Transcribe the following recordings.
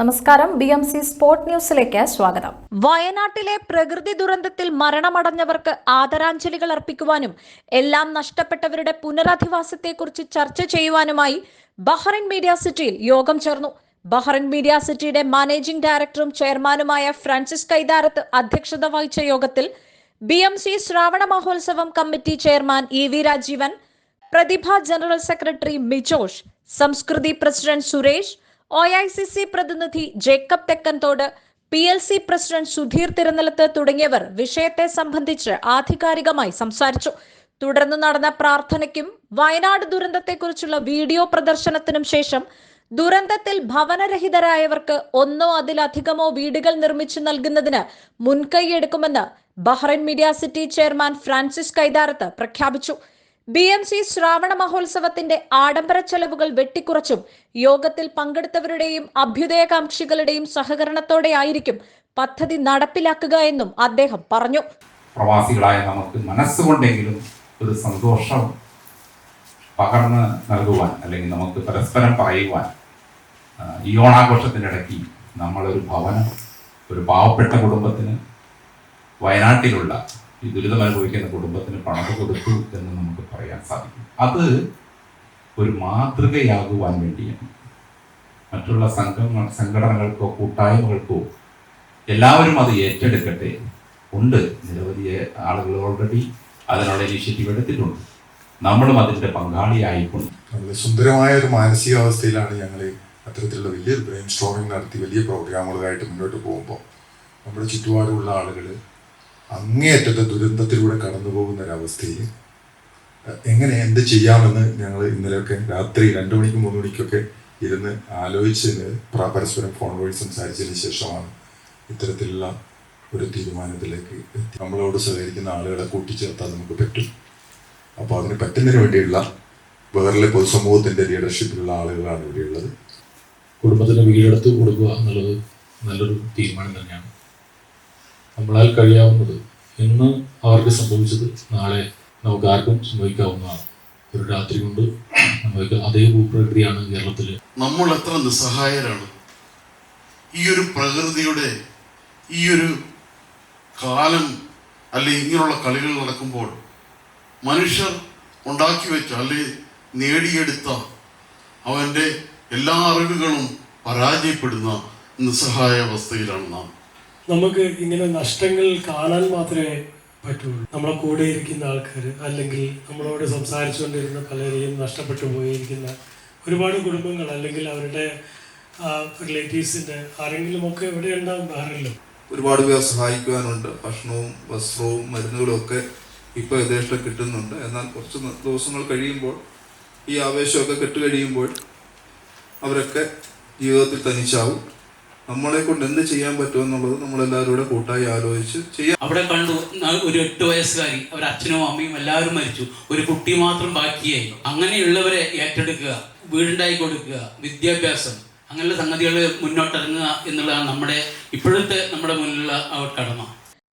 നമസ്കാരം. B M C sport ന്യൂസിലേക്ക് സ്വാഗതം. വയനാട്ടിലെ പ്രകൃതി ദുരന്തത്തിൽ മരണമടഞ്ഞവർക്ക് ആദരാഞ്ജലികൾ അർപ്പിക്കുവാനും എല്ലാം നഷ്ടപ്പെട്ടവരുടെ പുനരധിവാസത്തെക്കുറിച്ച് ചർച്ച ചെയ്യുവാനുമായി ബഹ്റൈൻ മീഡിയ സിറ്റിയിൽ യോഗം ചേർന്നു. ബഹ്റൈൻ മീഡിയ സിറ്റിയുടെ മാനേജിംഗ് ഡയറക്ടറും ചെയർമാനുമായ ഫ്രാൻസിസ് കൈതാരത്ത് അധ്യക്ഷത വഹിച്ച യോഗത്തിൽ ബി എം സി ശ്രാവണ മഹോത്സവം committee chairman E V Rajeevan Prathibha general secretary Mijosh Samskriti president Suresh O I C C പ്രതിനിധി Jacob Thekkanthodu P L C president Sudheer Thirunellath തുടങ്ങിയവർ വിഷയത്തെ സംബന്ധിച്ച് ആധികാരികമായി സംസാരിച്ചു. തുടർന്ന് നടന്ന പ്രാർത്ഥനയ്ക്കും വയനാട് ദുരന്തത്തെക്കുറിച്ചുള്ള വീഡിയോ പ്രദർശനത്തിനും ശേഷം ദുരന്തത്തിൽ ഭവനരഹിതരായവർക്ക് ഒന്നോ അതിലധികമോ വീടുകൾ നിർമ്മിച്ചു നൽകുന്നതിന് മുൻകൈയെടുക്കുമെന്ന് Bahrain media city chairman Francis Kaitharath പ്രഖ്യാപിച്ചു. ബി എം സി ശ്രാവണ മഹോത്സവത്തിന്റെ ആഡംബര ചെലവുകൾ വെട്ടിക്കുറച്ചും യോഗത്തിൽ പങ്കെടുത്തവരുടെയും അഭ്യുദയകാംക്ഷികളുടെയും സഹകരണത്തോടെയായിരിക്കും പദ്ധതി നടപ്പിലാക്കുക എന്നും അദ്ദേഹം പറഞ്ഞു. പ്രവാസികളായ നമുക്ക് മനസ്സുകൊണ്ടെങ്കിലും ഒരു സന്തോഷം പകർന്ന് നൽകുവാൻ അല്ലെങ്കിൽ നമുക്ക് പരസ്പരം പറയുവാൻ ഈ ഓണാഘോഷത്തിനിടയ്ക്ക് നമ്മളൊരു ഭവനം ഒരു പാവപ്പെട്ട കുടുംബത്തിന് വയനാട്ടിലുള്ള ഈ ദുരിതം അനുഭവിക്കുന്ന കുടുംബത്തിന് പണം കൊടുത്തു എന്ന് നമുക്ക് പറയാൻ സാധിക്കും. അത് ഒരു മാതൃകയാകുവാൻ വേണ്ടിയാണ്. മറ്റുള്ള സംഘങ്ങൾ സംഘടനകൾക്കോ കൂട്ടായ്മകൾക്കോ എല്ലാവരും അത് ഏറ്റെടുക്കട്ടെ. ഉണ്ട്. നിരവധി ആളുകൾ ഓൾറെഡി അതിനുള്ള ഇനിഷ്യേറ്റീവ് എടുത്തിട്ടുണ്ട്. നമ്മളും അതിന്റെ പങ്കാളിയായിക്കൊണ്ട്. സുന്ദരമായ ഒരു മാനസികാവസ്ഥയിലാണ് ഞങ്ങൾ അത്തരത്തിലുള്ള വലിയൊരു ബ്രെയിൻ സ്ട്രോമിങ് നടത്തി വലിയ പ്രോഗ്രാമുകളായിട്ട് മുന്നോട്ട് പോകുമ്പോൾ നമ്മുടെ ചുറ്റുപാടുമുള്ള ആളുകൾ അങ്ങേയറ്റത്തെ ദുരന്തത്തിലൂടെ കടന്നു പോകുന്ന ഒരവസ്ഥയിൽ എങ്ങനെ എന്ത് ചെയ്യാമെന്ന് ഞങ്ങൾ ഇന്നലെയൊക്കെ രാത്രി രണ്ടു മണിക്കും മൂന്ന് മണിക്കൊക്കെ ഇരുന്ന് ആലോചിച്ചതിന് പരസ്പരം ഫോൺ വഴി സംസാരിച്ചതിന് ശേഷമാണ് ഇത്തരത്തിലുള്ള ഒരു തീരുമാനത്തിലേക്ക് എത്തി. നമ്മളോട് സഹകരിക്കുന്ന ആളുകളെ കൂട്ടിച്ചേർത്താൽ നമുക്ക് പറ്റും. അപ്പോൾ അതിന് പറ്റുന്നതിന് വേണ്ടിയുള്ള വേറെ പൊതുസമൂഹത്തിന്റെ ലീഡർഷിപ്പിലുള്ള ആളുകളാണ് ഇവിടെയുള്ളത്. കുടുംബത്തിന് വീടെടുത്ത് കൊടുക്കുക എന്നുള്ളത് നല്ലൊരു തീരുമാനം തന്നെയാണ്. നമ്മളാൽ കഴിയാവുന്നത് ഇന്ന് അവർക്ക് സംഭവിച്ചത്? നാളെ നമുക്ക് ആർക്കും സംഭവിക്കാവുന്നതാണ്. ഒരു രാത്രി കൊണ്ട് നമുക്ക് അതേ ഭൂപ്രകൃതിയാണ് കേരളത്തിൽ നമ്മൾ എത്ര നിസ്സഹായരാണ്. ഈ ഒരു പ്രകൃതിയുടെ ഈ ഒരു കാലം അല്ലെ ഇങ്ങനെയുള്ള കളികൾ നടക്കുമ്പോൾ മനുഷ്യർ ഉണ്ടാക്കി വെച്ച അല്ലെ നേടിയെടുത്ത അവന്റെ എല്ലാ അറിവുകളും പരാജയപ്പെടുന്ന നിസ്സഹായ അവസ്ഥയിലാണ് നാം. നമുക്ക് ഇങ്ങനെ നഷ്ടങ്ങൾ കാണാൻ മാത്രമേ പറ്റുള്ളൂ. നമ്മളെ കൂടെ ഇരിക്കുന്ന ആൾക്കാർ അല്ലെങ്കിൽ നമ്മളോട് സംസാരിച്ചുകൊണ്ടിരുന്ന പലരെയും നഷ്ടപ്പെട്ടു പോയിരിക്കുന്ന ഒരുപാട് കുടുംബങ്ങൾ അല്ലെങ്കിൽ അവരുടെ റിലേറ്റീവ്സിന്റെ ആരെങ്കിലുമൊക്കെ എവിടെ ഉണ്ടാവും വേറെല്ലോ ഒരുപാട് പേർ സഹായിക്കുവാനുണ്ട്. ഭക്ഷണവും വസ്ത്രവും മരുന്നുകളും ഒക്കെ ഇപ്പോൾ യഥേഷ്ടം കിട്ടുന്നുണ്ട്. എന്നാൽ കുറച്ച് ദിവസങ്ങൾ കഴിയുമ്പോൾ ഈ ആവേശമൊക്കെ കെട്ടുകഴിയുമ്പോൾ അവരൊക്കെ ജീവിതത്തിൽ തനിച്ചാവും. നമ്മളെ കൊണ്ട് എന്ത് ചെയ്യാൻ പറ്റുമെന്നുള്ളത് നമ്മളെല്ലാവരും കൂടെ കൂട്ടായി ആലോചിച്ച് ചെയ്യാം. അവിടെ കണ്ടു ഒരു എട്ട് വയസ്സുകാരി അവർ അച്ഛനും അമ്മയും എല്ലാവരും മരിച്ചു. ഒരു കുട്ടി മാത്രം ബാക്കിയായി. അങ്ങനെയുള്ളവരെ ഏറ്റെടുക്കുക വീടുണ്ടായി കൊടുക്കുക വിദ്യാഭ്യാസം അങ്ങനെയുള്ള സംഗതികൾ മുന്നോട്ടിറങ്ങുക എന്നുള്ളതാണ് നമ്മുടെ ഇപ്പോഴത്തെ നമ്മുടെ മുന്നിലുള്ള ആ കടമ.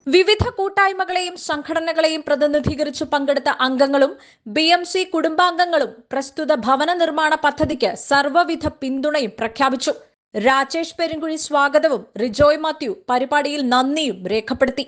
വിവിധ കൂട്ടായ്മകളെയും സംഘടനകളെയും പ്രതിനിധീകരിച്ച് പങ്കെടുത്ത അംഗങ്ങളും ബി എം സി കുടുംബാംഗങ്ങളും പ്രസ്തുത ഭവന നിർമ്മാണ പദ്ധതിക്ക് സർവവിധ പിന്തുണയും പ്രഖ്യാപിച്ചു. രാജേഷ് പെരുങ്കുഴി സ്വാഗതവും റിജോയ് മാത്യു പരിപാടിയിൽ നന്ദിയും രേഖപ്പെടുത്തി.